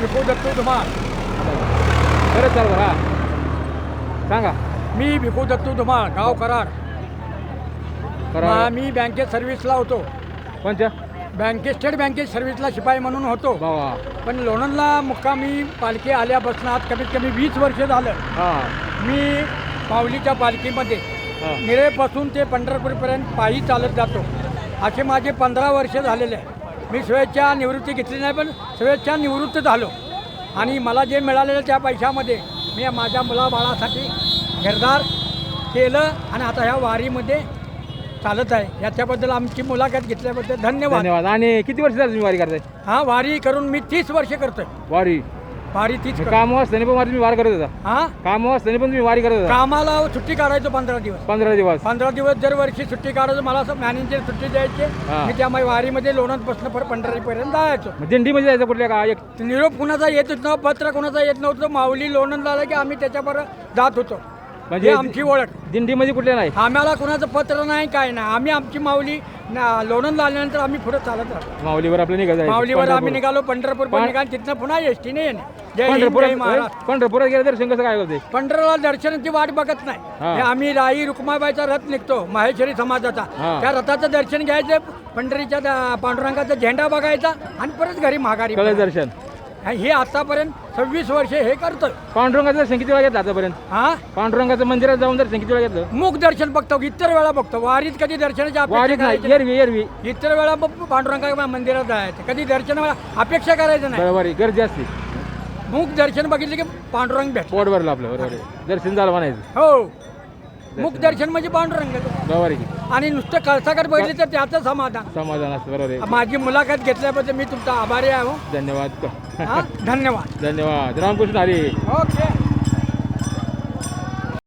भिकू दत्तू धुमाळ खरंच चालू हा सांगा. मी भिकू दत्तू धुमाळ गाव कराड. करा मा- बँकेत सर्व्हिसला होतो. कोणत्या? बँकेत स्टेट बँकेत सर्व्हिसला शिपाई म्हणून होतो. बाबा. पण लोणंदला मुक्कामी पालखी आल्यापासून आज कमीत कमी वीस वर्ष झालं. हा. मी माऊलीच्या पालखीमध्ये. निरेपासून ते पंढरपूरपर्यंत पायी चालत जातो. असे माझे पंधरा वर्ष झालेले आहे. मी स्वेच्छा निवृत्ती घेतली नाही पण स्वेच्छा निवृत्त झालो. आणि मला जे मिळालेलं त्या पैशामध्ये मी माझ्या मुलाबाळासाठी घरदार केलं आणि आता ह्या वारीमध्ये चालत आहे. याच्याबद्दल आमची मुलाखत घेतल्याबद्दल धन्यवाद. धन्यवाद. आणि किती वर्ष झाली तुम्ही वारी करताय? हा वारी करून मी तीस वर्ष करतोय. वारी. वारी तीच करतो. काम असताना पण तुम्ही वारी करत होता. हा? काम असताना पण तुम्ही वारी करत होता. कामाला सुट्टी काढायचो पंधरा दिवस. पंधरा दिवस. पंधरा दिवस दरवर्षी सुट्टी काढायचं मला असं मॅनेजर सुट्टी द्यायचे. हा. मी त्यामुळे वारीमध्ये लोणंद बसणं पर पंढरीपर्यंत जायचो. मग दिंडीमध्ये जायचं कुठल्या का? एक निरोप कुणाचा येत नव्हतं पत्र कुणाचा येत नव्हतं. माऊली लोणंद आलं की आम्ही त्याच्याबरोबर जात होतो. म्हणजे म्हणजे आमची ओळख. दिंडीमध्ये कुठल्या नाही? आम्हाला कुणाचं पत्र नाही काय नाही. आम्ही आमची माऊली ना- लोणंद आल्यानंतर आम्ही पुढे चालत राहतो. माऊलीवर आपलं निघायचं माऊलीवर आम्ही निघालो पंढरपूर पण निघालो. तिथनं पुन्हा एस टीने येणे. जय हिंद, जय पंढरपुरात गेलं दर्शन कसं काय होते पंढरला दर्शनाची वाट बघत नाही. हा. हे आम्ही राई रुक्माबाईचा रथ निघतो माहेश्वरी समाजाचा. हा. त्या रथाचं दर्शन घ्यायचं पंढरीच्या त्या पांडुरंगाचा झेंडा बघायचा आणि परत घरी माघारी दर्शन. हे आतापर्यंत सव्वीस वर्ष हे करतोय. पांडुरंगाचं दर्शन किती वेळा घेतलं आतापर्यंत? हा? पांडुरंगाचं मंदिरात जाऊन दर्शन किती वेळा घेतलं? मुख दर्शन बघतो इतर वेळा बघतो. वारीत कधी दर्शनाची अपेक्षा वारीत नाही. करायची एरवी एरवी. नाही. इतर वेळा पांडुरंगा मंदिरात जायचं. कधी दर्शन अपेक्षा करायचं नाही. बरोबर आहे. गर्दी असते. मुख दर्शन बघितलं की पांडुरंग भेट पोट भरलं आपलं. बरोबर आहे. दर्शन झालं म्हणायचं. हो. मुख दर्शन म्हणजे पांडुरंग बरोबर आहे की आणि नुसतं कळसाकट बघितलं तर त्याचं समाधान. समाधान असतं बरोबर आहे. माझी मुलाखत घेतल्याबद्दल मी तुमचा आभारी आहे हो. धन्यवाद. हा, धन्यवाद. धन्यवाद. रामकृष्ण हरी. ओके.